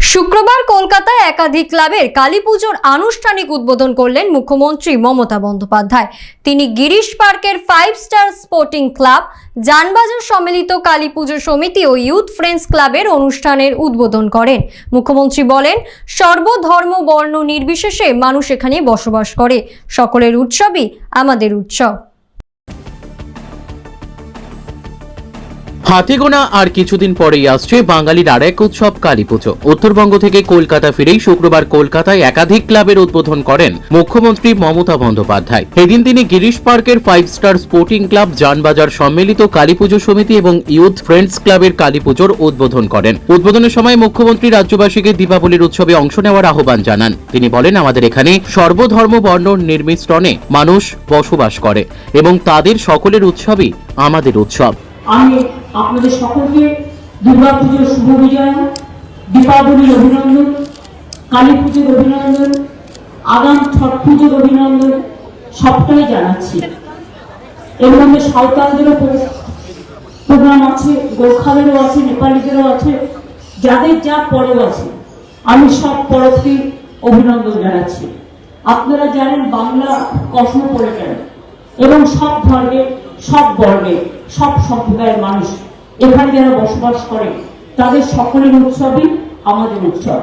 শুক্রবার কলকাতায় একাধিক ক্লাবের কালী পুজোর আনুষ্ঠানিক উদ্বোধন করলেন মুখ্যমন্ত্রী মমতা বন্দ্যোপাধ্যায়। তিনি গিরিশ পার্কের five star sporting club, Janbazar সম্মিলিত কালী পুজো সমিতি ও ইউথ ফ্রেন্ডস ক্লাবের অনুষ্ঠানের উদ্বোধন করেন। মুখ্যমন্ত্রী বলেন, সর্বধর্ম বর্ণ নির্বিশেষে মানুষ এখানে বসবাস করে। সকলের উৎসবই আমাদের উৎসব। হাতিগোনা আর কিছুদিন পরেই আসছে বাঙালির আর এক উৎসব কালী পুজো। উত্তরবঙ্গ থেকে কলকাতা ফিরেই শুক্রবার কলকাতায় একাধিক ক্লাবের উদ্বোধন করেন মুখ্যমন্ত্রী মমতা বন্দ্যোপাধ্যায়। এদিন তিনি গিরিশ পার্কের five star sporting club, Janbazar সম্মিলিত কালী পুজো সমিতি এবং ইউথ ফ্রেন্ডস ক্লাবের কালী পুজোর উদ্বোধন করেন। উদ্বোধনের সময় মুখ্যমন্ত্রী রাজ্যবাসীকে দীপাবলির উৎসবে অংশ নেওয়ার আহ্বান জানান। তিনি বলেন, আমাদের এখানে সর্বধর্ম বর্ণ নির্মিষ্টনে মানুষ বসবাস করে এবং তাদের সকলের উৎসবই আমাদের উৎসব। আপনাদের সকলকে দুর্গা পুজোর শুভ বিজয় দীপাবলির অভিনন্দন, কালী পুজোর অভিনন্দন, আগাম ছট পুজোর অভিনন্দন, সবটাই জানাচ্ছি। এর মধ্যে সাঁওতালদেরও প্রোগ্রাম আছে, গোর্খাদেরও আছে, নেপালিদেরও আছে, যাদের যা পরব আছে, আমি সব পরবকে অভিনন্দন জানাচ্ছি। আপনারা জানেন বাংলা কসমোপলিটন এবং সব ধর্মের সব বর্ণের সব সম্প্রদায়ের মানুষ এখানে যারা বসবাস করে তাদের সকলের উৎসবই আমাদের উৎসব।